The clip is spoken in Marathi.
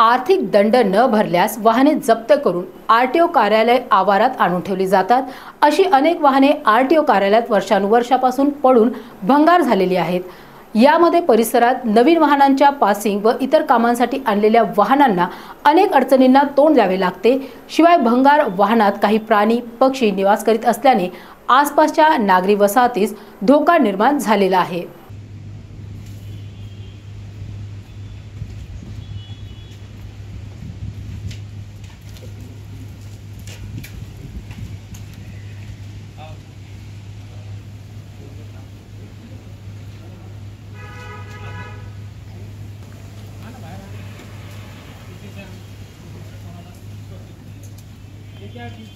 आर्थिक दंड न भरल्यास वाहने जप्त करून आर टी ओ कार्यालय आवारात आणून ठेवली जातात. अशी अनेक वाहने आर टी ओ कार्यालयात वर्षानुवर्षापासून पडून भंगार झालेली आहेत. यामध्ये परिसरात नवीन वाहनांच्या पासिंग व इतर कामांसाठी आणलेल्या वाहनांना अनेक अडचणींना तोंड द्यावे लागते. शिवाय भंगार वाहनात काही प्राणी पक्षी निवास करीत असल्याने आसपासच्या नागरी वसाहतीस धोका निर्माण झालेला आहे. Thank you.